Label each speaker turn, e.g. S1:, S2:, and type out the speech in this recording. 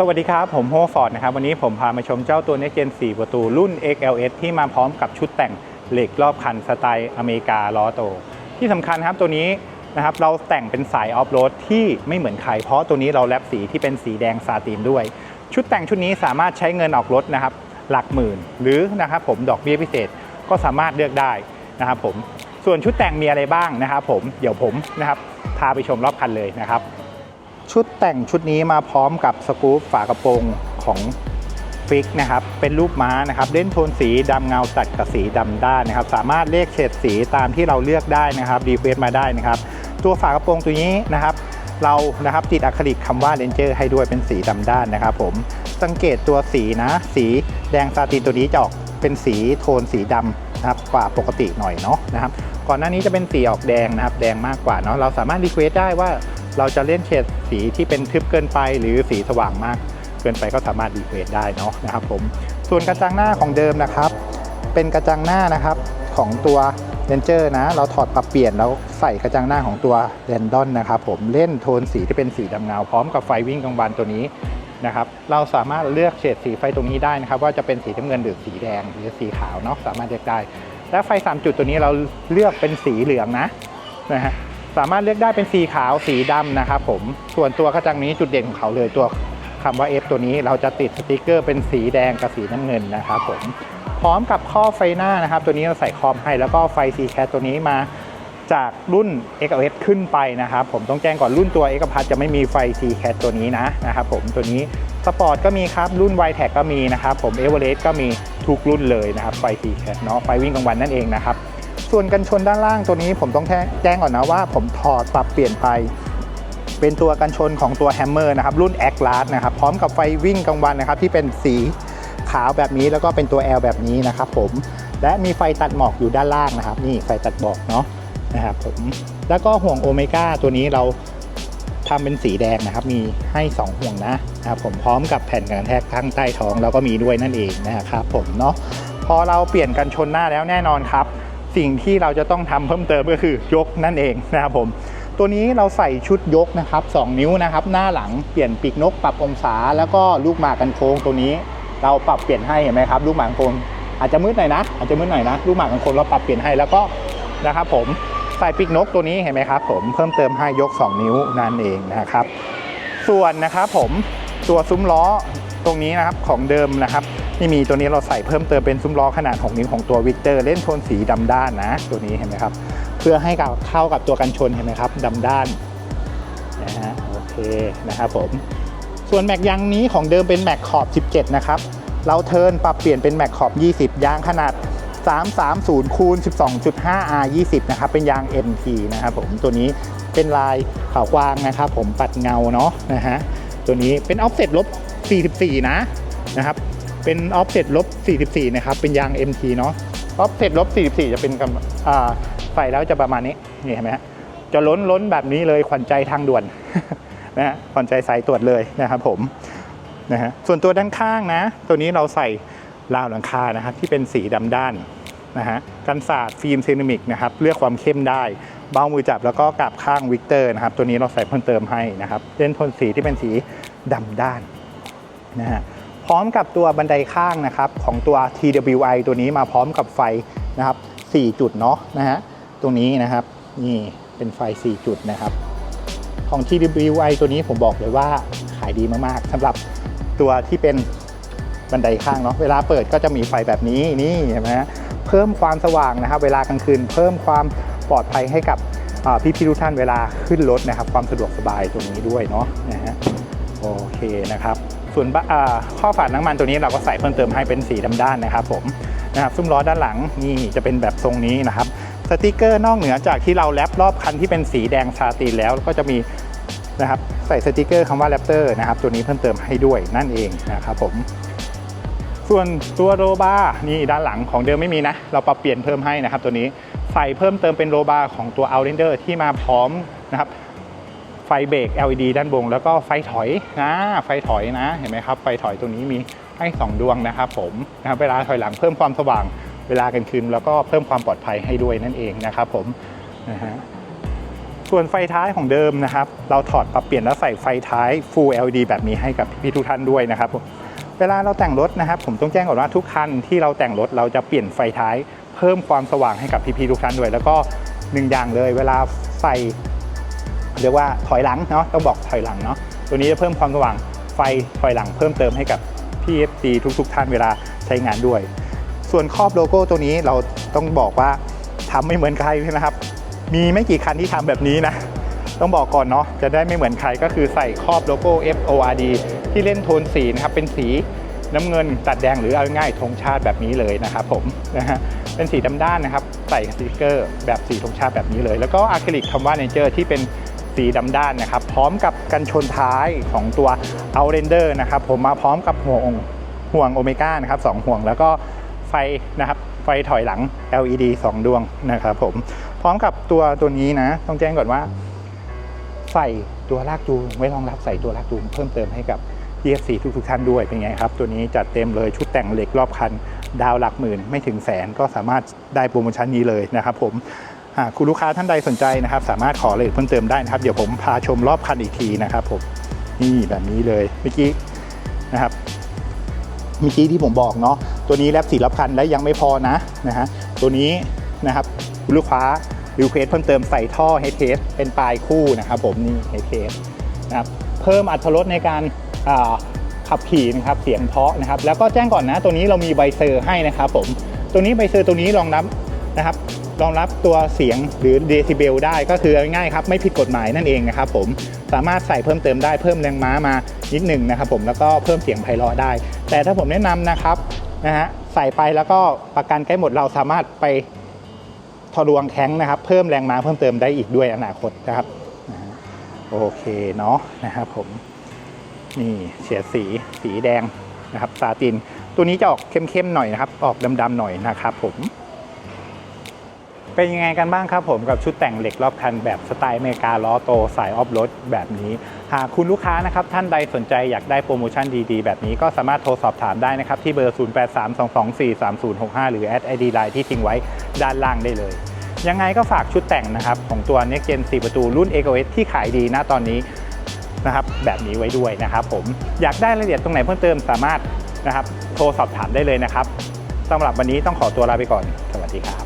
S1: สวัสดีครับ ผมโฮฟอร์ดนะครับ วันนี้ผมพามาชมเจ้าตัว Next Gen 4 ประตูรุ่น XLS ที่มาพร้อมกับชุดแต่งเหล็กรอบคันสไตล์อเมริกาล้อโต ที่สำคัญครับตัวนี้นะครับเราแต่งเป็นสายออฟโรดที่ไม่เหมือนใคร เพราะตัวนี้เราแลบสีที่เป็นสีแดงซาตินด้วย ชุดแต่งชุดนี้สามารถใช้เงินออกรถนะครับหลักหมื่น หรือนะครับผมดอกเบี้ยพิเศษก็สามารถเลือกได้นะครับผมส่วนชุดแต่งมีอะไรบ้างนะครับผมเดี๋ยวผมนะครับพาไปชมรอบคันเลยนะครับ ชุดแต่งชุดนี้มาพร้อมกับสกรูปฝากระโปรงของฟิกนะครับ เป็นรูปม้านะครับเล่นโทนสีดำเงาตัดกับสีดำด้านนะครับ สามารถเลือกเฉดสีตามที่เราเลือกได้นะครับรีเควสมาได้นะครับ ตัวฝากระโปรงตัวนี้นะครับ เรานะครับติดอะคริลิกคำว่าเลนเจอร์ให้ด้วยเป็นสีดำด้านนะครับ ผมสังเกตตัวสีนะ สีแดงซาตินตัวนี้จะออกเป็นสีโทนสีดำนะครับกว่าปกติหน่อยเนาะนะครับ ก่อนหน้านี้จะเป็นสีออกแดงนะครับ แดงมากกว่าเนาะเราสามารถรีเควสได้ว่า เราจะเล่นเฉดสีที่เป็นทึบเกินไป หรือสีสว่างมากเกินไปก็สามารถรีเควสได้เนาะนะครับผมส่วนกระจังหน้าของเดิมนะครับ เป็นกระจังหน้านะครับของตัวเรนเจอร์นะ เราถอดปรับเปลี่ยนแล้วใส่กระจังหน้าของตัวเรนดอนนะครับผมเล่นโทนสีที่เป็นสีดำเงาพร้อมกับไฟวิ่งกลางวันตัวนี้นะครับเราสามารถเลือกเฉดสีไฟตรงนี้ได้นะครับ ว่าจะเป็นสีน้ำเงินหรือสีแดงหรือสีขาวเนาะสามารถเลือกได้ และไฟ 3 จุดตัวนี้เราเลือกเป็นสีเหลืองนะนะฮะ สามารถเลือกได้เป็นสีขาวสีดำนะครับผมส่วนตัวกระจังนี้จุดเด่นของเขาเลยตัวคำว่า F ตัวนี้เราจะติดสติกเกอร์เป็นสีแดงกับสีน้ำเงินนะครับผมพร้อมกับข้อไฟหน้านะครับ ตัวนี้เราใส่คอมให้แล้วก็ไฟ C cat ตัวนี้มาจากรุ่น XLS ขึ้นไปนะครับ ผมต้องแจ้งก่อนรุ่นตัว X พัทจะไม่มีไฟ C cat ตัวนี้นะนะครับผมตัวนี้สปอร์ตก็มีครับ รุ่น y t a g ก็มีนะครับผม e v e r e s t ก็มีทุกรุ่นเลยนะครับไฟ C cat เนาะไฟวิ่งกลางวันนั่นเองนะครับ ส่วนกันชนด้านล่างตัวนี้ผมต้องแจ้งก่อนนะว่า ผมถอดปรับเปลี่ยนไปเป็นตัวกันชนของตัวแฮมเมอร์นะครับรุ่น a c l a s นะครับพร้อมกับไฟวิ่งกลางวันนะครับที่เป็นสีขาวแบบนี้แล้วก็เป็นตัว L แบบนี้นะครับผมและมีไฟตัดหมอกอยู่ด้านล่างนะครับนี่ไฟตัดหมอกเนาะนะครับผมแล้วก็ห่วงโอเมก้าตัวนี้เราทำเป็นสีแดงนะครับ มีให้ 2 ห่วงนะนะครับผมพร้อมกับแผ่นกันกระแทกข้างใต้ท้องเราก็มีด้วยนั่นเองนะครับผมเนาะพอเราเปลี่ยนกันชนหน้าแล้วแน่นอนครับ สิ่งที่เราจะต้องทำเพิ่มเติมก็คือยกนั่นเองนะครับผม ตัวนี้เราใส่ชุดยกนะครับ 2 นิ้วนะครับ หน้าหลังเปลี่ยนปีกนกปรับองศา แล้วก็ลูกหมากกันโค้งตัวนี้ เราปรับเปลี่ยนให้เห็นไหมครับ ลูกหมากันโค้งอาจจะมืดหน่อยนะอาจจะมืดหน่อยนะลูกหมากกันโค้งเราปรับเปลี่ยนให้แล้วก็นะครับผมใส่ปีกนกตัวนี้เห็นไหมครับ ผมเพิ่มเติมให้ยก 2 นิ้วนั่นเองนะครับ ส่วนนะครับผมตัวซุ้มล้อตรงนี้นะครับของเดิมนะครับ ที่มีตัวนี้เราใส่เพิ่มเติมเป็นซุ้มล้อขนาด 6 นิ้วของตัววิกเตอร์เล่นโทนสีดำด้านนะ ตัวนี้เห็นไหมครับ เพื่อให้กับเข้ากับตัวกันชนเห็นไหมครับดำด้านนะฮะโอเคนะครับผมส่วนแม็กยางนี้ของเดิมเป็นแม็กขอบ 17 นะครับ เราเทิร์นปรับเปลี่ยนเป็นแม็กขอบ 20 ยางขนาด 330คูณ12.5 R 20 นะครับ เป็นยาง MT นะครับผมตัวนี้เป็นลายขาวกวางนะครับ ผมปัดเงาเนาะนะฮะตัวนี้เป็นออฟเซ็ตลบ 44 นะนะครับ เป็นออฟเซ็ตลบ 44 นะครับ เป็นยาง MT เนาะออฟเซ็ตลบ 44 จะเป็นกำอ่าใส่แล้วจะประมาณนี้ นี่เห็นไหมฮะ จะล้นล้นแบบนี้เลยขวัญใจทางด่วนนะฮะขวัญใจสายตรวจเลยนะครับผมนะฮะส่วนตัวด้านข้างนะ ตัวนี้เราใส่ราวหลังคานะครับที่เป็นสีดำด้านนะฮะกันศาสตร์ฟิล์มเซรามิกนะครับเลือกความเข้มได้เบ้ามือจับแล้วก็กลับข้างวิกเตอร์นะครับตัวนี้เราใส่เพิ่มเติมให้นะครับเล่นโทนสีที่เป็นสีดำด้านนะฮะ พร้อมกับตัวบันไดข้างนะครับของตัว TWI ตัวนี้มาพร้อมกับไฟนะครับ4จุดเนาะนะฮะตรงนี้นะครับนี่เป็นไฟ 4 จุดนะครับ ของ TWI ตัวนี้ผมบอกเลยว่าขายดีมากๆสำหรับตัวที่เป็นบันไดข้างเนาะเวลาเปิดก็จะมีไฟแบบนี้นี่เห็นไหมฮะเพิ่มความสว่างนะครับ เวลากลางคืน เพิ่มความปลอดภัยให้กับอ่พี่ๆทุกท่านเวลาขึ้นรถนะครับ ความสะดวกสบายตรงนี้ด้วยเนาะนะฮะโอเคนะครับ ส่วนข้อฝาดน้ำมันตัวนี้เราก็ใส่เพิ่มเติมให้เป็นสีดำด้านนะครับผมนะครับซุ้มล้อด้านหลังนี่จะเป็นแบบทรงนี้นะครับสติกเกอร์นอกเหนือจากที่เราแรปรอบคันที่เป็นสีแดงชาตีแล้วก็จะมีนะครับใส่สติกเกอร์คำว่าแรปเตอร์นะครับตัวนี้เพิ่มเติมให้ด้วยนั่นเองนะครับผมส่วนตัวโรบาร์นี่ด้านหลังของเดิมไม่มีนะ เราปรับเปลี่ยนเพิ่มให้นะครับตัวนี้ใส่เพิ่มเติมเป็นโรบาร์ของตัว Outlander ที่มาพร้อมนะครับ ไฟเบรก LED ด้านบนแล้วก็ไฟถอยนะไฟถอยนะ เห็นไหมครับไฟถอยตรงนี้มีให้ 2 ดวงนะครับผมนะครับเวลาถอยหลังเพิ่มความสว่างเวลากลางคืนแล้วก็เพิ่มความปลอดภัยให้ด้วยนั่นเองนะครับผมนะฮะส่วนไฟท้ายของเดิมนะครับ เราถอดปรับเปลี่ยนแล้วใส่ไฟท้าย Full LED แบบนี้ให้กับพี่ทุกท่านด้วยนะครับผมเวลาเราแต่งรถนะครับ ผมต้องแจ้งก่อนว่าทุกคันที่เราแต่งรถเราจะเปลี่ยนไฟท้าย เพิ่มความสว่างให้กับพี่ๆทุกท่านด้วย แล้วก็หนึ่งอย่างเลย เวลาใส่ เรียกว่าถอยหลังเนาะต้องบอกถอยหลังเนาะตัวนี้จะเพิ่มความสว่างไฟถอยหลังเพิ่มเติมให้กับพี่ FC ทุกๆ ท่านเวลาใช้งานด้วย ส่วนครอบโลโก้ตัวนี้เราต้องบอกว่าทำไม่เหมือนใครนะครับ มีไม่กี่คันที่ทำแบบนี้นะ ต้องบอกก่อนเนาะจะได้ไม่เหมือนใครก็คือใส่ครอบโลโก้ FORD ที่เล่นโทนสีนะครับเป็นสีน้ำเงินตัดแดงหรือเอาง่ายธงชาติแบบนี้เลยนะครับผมนะฮะเป็นสีดำด้านนะครับ ใส่สติกเกอร์แบบสีธงชาติแบบนี้เลย แล้วก็อะคริลิกคำว่าเนเจอร์ที่เป็น สีดำด้านนะครับ พร้อมกับกันชนท้ายของตัว Outlander นะครับ ผมมาพร้อมกับห่วงห่วงโอเมก้านะครับสองห่วงแล้วก็ไฟนะครับไฟถอยหลัง LED 2 ดวงนะครับผมพร้อมกับตัวตัวนี้นะ ต้องแจ้งก่อนว่า ใส่ตัวลากจูงไว้รองรับใส่ตัวลากจูงเพิ่มเติมให้กับ PFC ทุกทุกๆท่านด้วยเป็นไงครับ ตัวนี้จัดเต็มเลยชุดแต่งเหล็กรอบคัน ดาวหลักหมื่นไม่ถึงแสนก็สามารถได้โปรโมชั่นนี้เลยนะครับผม หากคุณลูกค้าท่านใดสนใจนะครับ สามารถขอเลยเพิ่มเติมได้นะครับ เดี๋ยวผมพาชมรอบคันอีกทีนะครับผมนี่แบบนี้เลยเมื่อกี้นะครับเมื่อกี้ที่ผมบอกเนาะตัวนี้แลบสีรับคันและยังไม่พอนะนะฮะตัวนี้นะครับคุณลูกค้ารีเควสเพิ่มเติมใส่ท่อเฮดเทสเป็นปลายคู่นะครับผมนี่เฮดเทสนะครับเพิ่มอัตรถรสในการขับขี่นะครับเสียงเพาะนะครับ แล้วก็แจ้งก่อนนะ ตัวนี้เรามีใบเซอร์ให้นะครับผมตัวนี้ใบเซอร์ตัวนี้รองรับนะครับ รองรับตัวเสียงหรือเดซิเบลได้ก็คือง่ายๆครับไม่ผิดกฎหมายนั่นเองนะครับผมสามารถใส่เพิ่มเติมได้เพิ่มแรงม้ามานิดหนึ่งนะครับผมแล้วก็เพิ่มเสียงไพเราะได้ แต่ถ้าผมแนะนำนะครับนะฮะใส่ไปแล้วก็ประกันใกล้หมดเราสามารถไปทอดวงแข้งนะครับ เพิ่มแรงม้าเพิ่มเติมได้อีกด้วยอนาคตนะครับนะโอเคเนาะนะครับผมนี่เฉียดสีสีแดงนะครับซาติน ตัวนี้จะออกเข้มๆหน่อยนะครับ ออกดำๆหน่อยนะครับผม เป็นยังไงกันบ้างครับผมกับชุดแต่งเหล็กรอบคันแบบสไตล์อเมริกาล้อโตสายออฟโรดแบบนี้ หากคุณลูกค้านะครับท่านใดสนใจอยากได้โปรโมชั่นดีๆ แบบนี้ก็สามารถโทรสอบถามได้นะครับ ที่เบอร์ 0832243065 หรือแอดไอดีไลน์ที่ทิ้งไว้ด้านล่างได้เลย ยังไงก็ฝากชุดแต่งนะครับ ของตัว Next Gen 4 ประตูรุ่น e c o s ที่ขายดีนะตอนนี้นะครับแบบนี้ไว้ด้วยนะครับผมอยากได้รายละเอียดตรงไหนเพิ่มเติมสามารถนะครับโทรสอบถามได้เลยนะครับสำหรับวันนี้ต้องขอตัวลาไปก่อน สวัสดีครับ